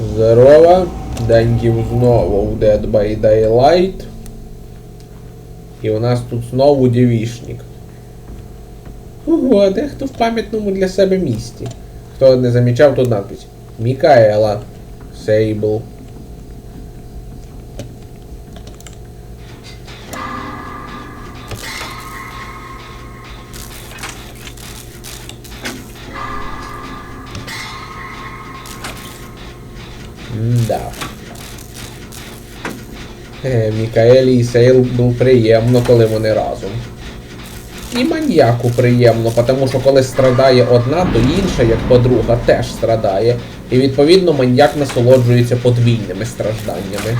Здорово. Деньків знову в Dead by Daylight. І у нас тут знову дівішник. Ого, а дехто в пам'ятному для себе місті. Хто не замічав, тут надпись. Мікаела. Сейбл. Да. Е, Мікаелі і Сейл був приємно, коли вони разом. І маньяку приємно, тому що коли страдає одна, то інша, як подруга, теж страдає. І відповідно маньяк насолоджується подвійними стражданнями.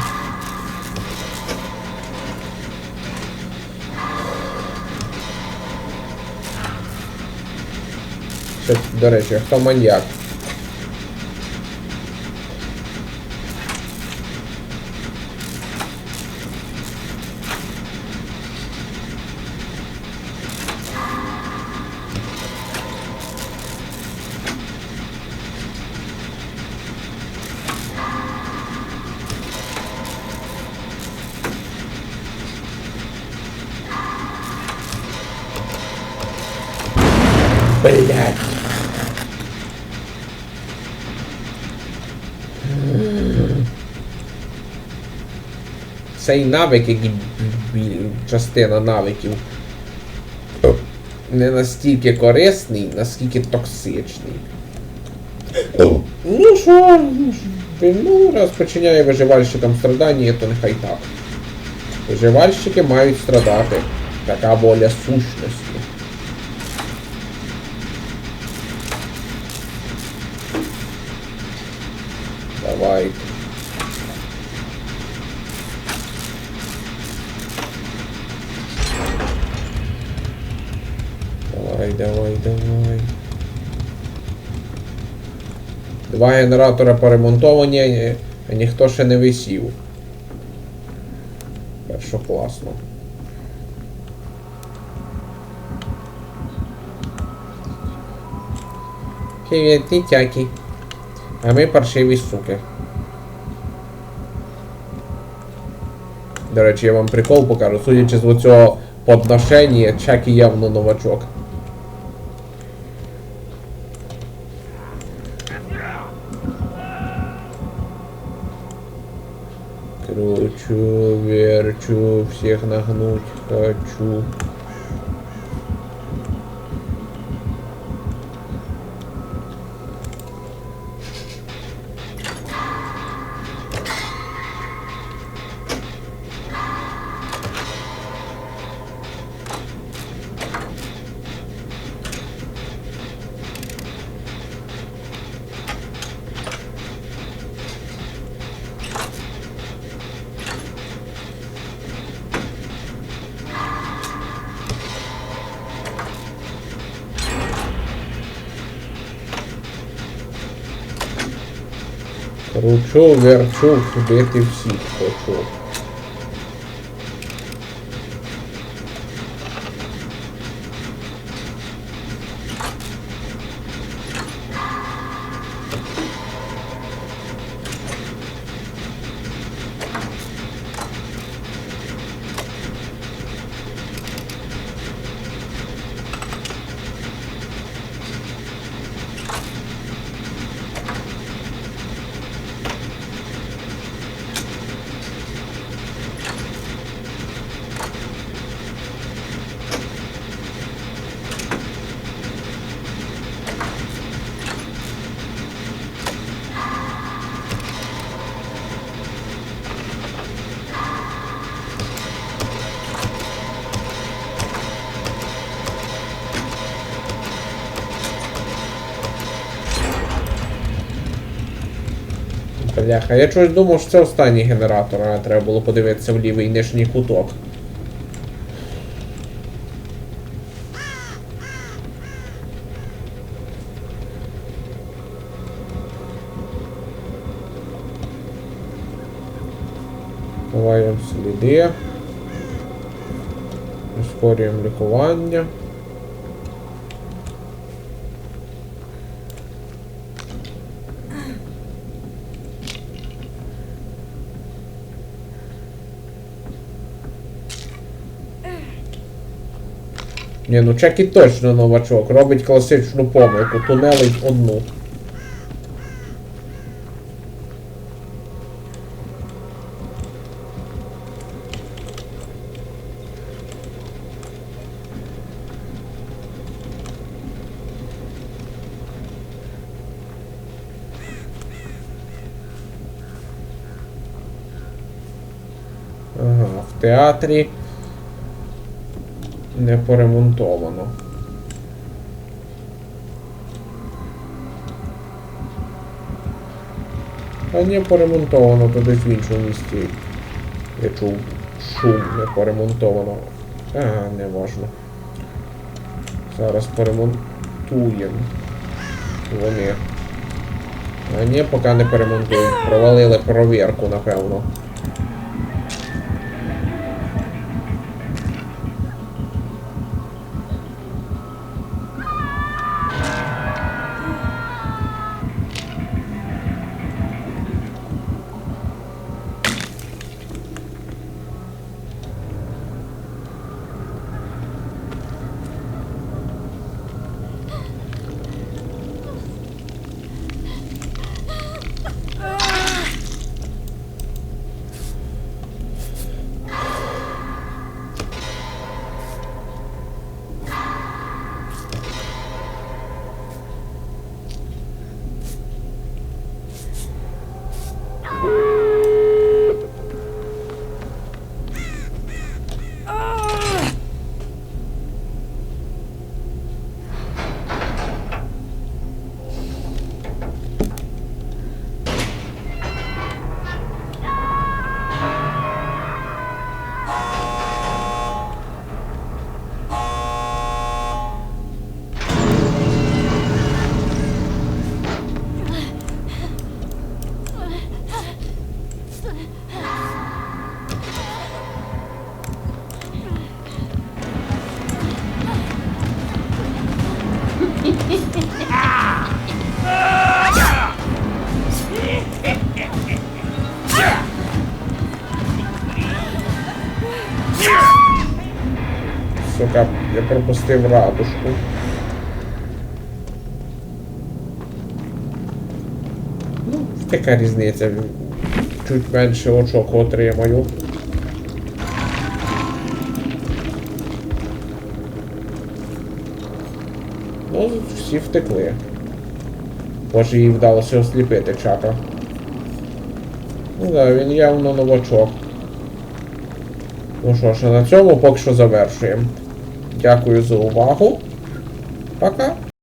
До речі, хто маньяк? Блять. Цей навик, як і частина навиків, не настільки корисний, наскільки токсичний. Ну що, ну, що, ну раз починяє виживальщикам страдання, то нехай так. Виживальщики мають страдати. Така воля сущності. Давай. Давай, давай, давай. Два генератора поремонтовані, а ніхто ще не висів. Першо класно. Привіт, дитяки. А ми паршиві суки. До речі, я вам прикол покажу. Судячи з оцього подношення, Чакі явно новачок. Кручу, верчу, всех нагнуть хочу. Кручу, верчу, вбити всіх хочу. Бляха, я чогось думав, що це останній генератор, а треба було подивитися в лівий нижній куток. Ховаємо сліди. Ускорюємо лікування. Ні, ну Чекі точно новачок. Робить класичну помилку, тунелить одну. Ага, в театрі не поремонтовано. А не поремонтовано, то десь в іншому місті. Я чув шум не поремонтовано. Ага, не важно. Зараз поремонтуємо. Вони. А ні, поки не перемонтують. Провалили провірку, напевно. Пропустив ратушку. Ну, яка різниця? Чуть менше очок отримаю. Ну, всі втекли. Може їй вдалося осліпити чака. Ну да, він явно новачок. Ну що ж, на цьому поки що завершуємо. Jaco usou o barro.